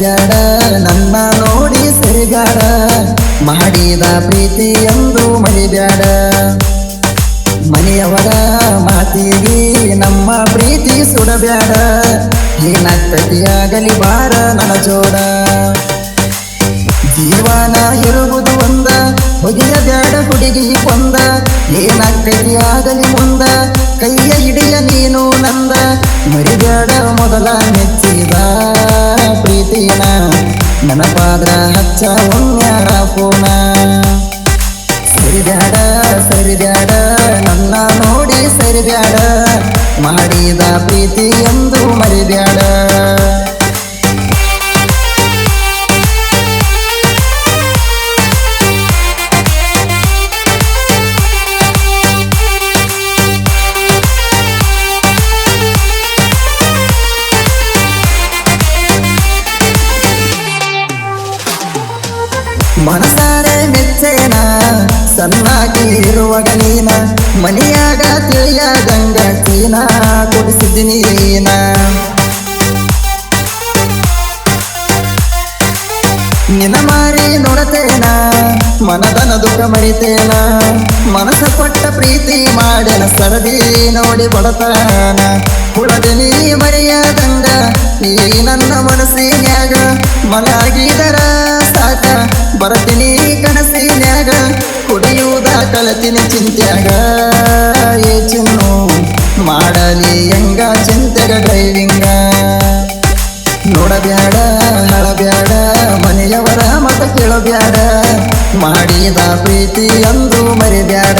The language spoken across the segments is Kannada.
ಸರಿಬ್ಯಾಡ ನನ್ನ ನೋಡಿ ಸರಿಗಾಡ, ಮಾಡಿದ ಪ್ರೀತಿ ಎಂದು ಮರಿಬ್ಯಾಡ ಮನೆಯವರ ಮಾತಿಗೆ ನಮ್ಮ ಪ್ರೀತಿ ಸುಡಬ್ಯಾಡ. ಏನಾಗ್ತತಿಯಾಗಲಿ ಬಾರ ನನ್ನ ಜೋಡ. ಜೀವನ ಇರುವುದು ಒಂದ ಬೇಡ ಹುಡುಗಿ ಕೊಂದ ಆಗಲಿ ಮುಂದ ಕೈಯ ಹಿಡಿಯ ನೀನು ನಂದ. ಮರಿಬ್ಯಾಡ ಮೊದಲ ಮೆಚ್ಚಿದ. ನನಪಾದ್ರ ಹಚ್ಚ ಒಮ್ಮ್ಯಾರ ಫೋನ ಸರಿದ್ಯಾಡ ಸರಿದ್ಯಾಡ ನನ್ನ ನೋಡಿ ಸರಿದ್ಯಾಡ ಮಾಡಿದ ಪ್ರೀತಿ ಎಂದು ಮರಿಬ್ಯಾಡ. ಮನಸಾರೆ ಮೆಚ್ಚೇನ. ಸಣ್ಣಾಗಿ ಇರುವಾಗ ನೀನ. ಮನೆಯಾಗ ತಿಳಿಯದಂಗ ಚೀನ ಕೊಡಿಸಿದ್ದೀನಿ ನೀನ. ನಿನ ಮಾರಿ ನೋಡತೇನ. ಮನದನ ದುಃಖ ಮರಿತೇನ. ಮನಸ್ಸ ಪಟ್ಟ ಪ್ರೀತಿ ಮಾಡನ ಸರದಿ ನೋಡಿ ಬಡತನ. ಹುಳದಿನಿ ಮರೆಯದಂಗ ನೀ ನನ್ನ ಮನಸ್ಸಿನ್ಯಾಗ. ಮನಾಗಿದರ ಸಾಕ ಬರತೀನಿ ಕನಸಿನ್ಯಾಗ, ಕುಡಿಯುವುದ ಕಲತಿನಿ ಚಿಂತ್ಯಾಗ. ಏ ಚಿನ್ನು, ಮಾಡಲಿ ಹೆಂಗ ಚಿಂತೆಗ ಡ್ರೈವಿಂಗ ನೋಡಬ್ಯಾಡ ಹಳಬ್ಯಾಡ ಮನೆಯವರ ಮತ ಕೇಳಬ್ಯಾಡ. ಮಾಡಿದ ಪ್ರೀತಿ ಅಂದು ಮರಿಬ್ಯಾಡ.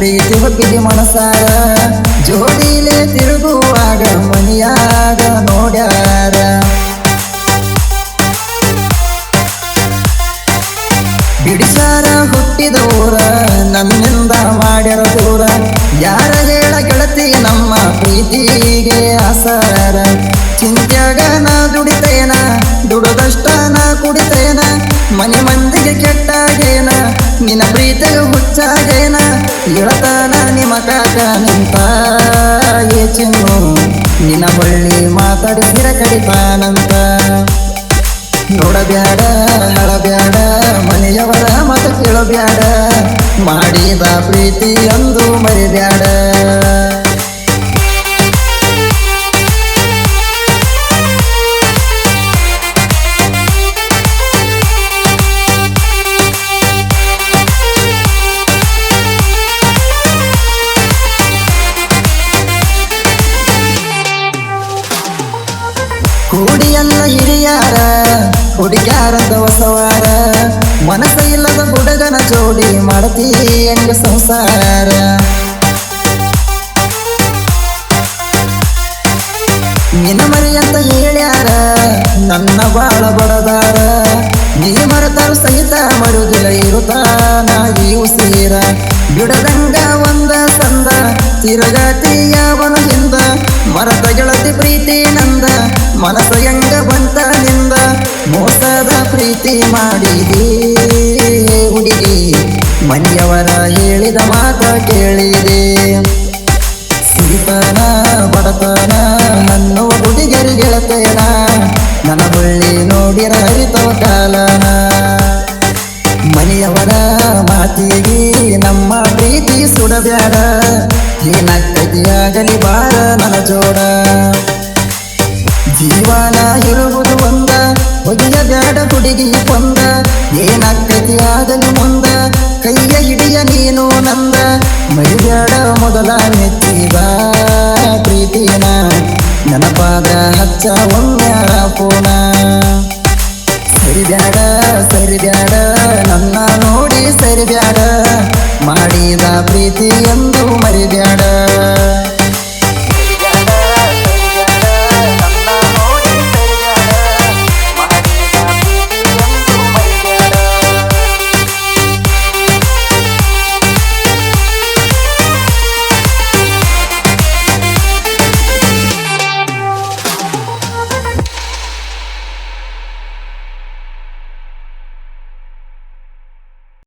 ಪ್ರೀತಿ ಹೊಬ್ಬಿಗೆ ಮನಸಾರ ಜೋಡಿಲೆ ತಿರುಗುವಾಗ ಮನಿಯಾಗ ನೋಡ್ಯಾರ. ಬಿಡಿಸಾರ ಹುಟ್ಟಿದ ಊರ ನನ್ನಿಂದ ಮಾಡ್ಯಾರ ದೂರ. ಯಾರ ಹೇಳ ಗೆಳತಿ ನಮ್ಮ ಪ್ರೀತಿಗೆ ಆಸಾರ. ಚಿಂತ್ಯಾಗ ನಾ ದುಡಿತೇನ, ದುಡದಷ್ಟ ನಾ ಕುಡಿತೇನ. ಮನೆ ಮಂದಿಗೆ ಇಳತಾನ ನಿಮ್ಮ ಕಾಕ ನಿಂತ. ಚಿನ್ನು, ನಿನ್ನ ಬಳ್ಳಿ ಮಾತಾಡಿಸಿರ ಕಡಿತಾನಂತ ನೋಡಬ್ಯಾಡ ಹಳಬ್ಯಾಡ ಮನೆಯವರ ಮತ ಕೇಳಬ್ಯಾಡ. ಮಾಡಿದ ಪ್ರೀತಿ ಎಂದು ಮರಿಬ್ಯಾಡ. ಕೂಡಿಯಲ್ಲ ಹಿರಿಯಾರ ಹುಡುಗ್ಯಾರದ ಹೊಸವಾರ ಮನಸ್ಸ ಇಲ್ಲದ ಹುಡುಗನ ಜೋಡಿ ಮಾಡತಿ ಹೆಂಗ ಸಂಸಾರ? ನಿನ್ನ ಮರಿ ಅಂತ ಹೇಳ್ಯಾರ, ನನ್ನ ಬಾಳ ಬಡದಾರ. ನೀ ಮರತರು ಸಹಿತ ಮರುದಿಲ್ಲ ಇರುತ್ತಾನಾಗಿ ಉಸಿರ ಬಿಡದಂಗ ಒಂದ ಸಂದ ತಿರುಗಾತಿ ಯಾವನ ಹಿಂದ. ಮರದ ಗೆಳತಿ ಪ್ರೀತಿ ನಂದ ಮನಸ್ಸ ಹೆಂಗ ಬಂತ ನಿಂದ? ಮೋಸದ ಪ್ರೀತಿ ಮಾಡಿದಿ ಹುಡುಗಿ. ಮನೆಯವರ ಹೇಳಿದ ಮಾತ ಕೇಳಿದೆ. ಸಿರಿತನ, ಬಡತನ ನನ್ನ ಹುಡುಗರಿ ಗೆಳತೇನ ನನ್ನ ಬಳ್ಳಿ ನೋಡಿರ ಹರಿತವ ಕಾಲನ. ಮನೆಯವರ ಮಾತಿಗೆ ನಮ್ಮ ಪ್ರೀತಿ ಸುಡಬ್ಯಾಡ. ಏನಾಗ್ತತಿಯಾಗಲಿ ಬಾರ ನನ್ನ ಜೋಡ. ಜೀವನ ಇರುವುದು ಒಂದ, ಒಗೆಯ ಬೇಡ ಹುಡುಗಿ ಕೊಂದ ಏನಾಗ್ತೈತಿ ಆಗಲಿ ಮುಂದ, ಕೈಯ ಹಿಡಿಯ ನೀನು ನಂದ. ಮೈಬೇಡ ಮೊದಲ ಮೆಚ್ಚಿದ ಪ್ರೀತಿನ ನನಪಾದ ಹಚ್ಚ ಸರಿ ಪೋನ ಸರಿಬ್ಯಾಡ ಸರಿಬ್ಯಾಡ ನನ್ನ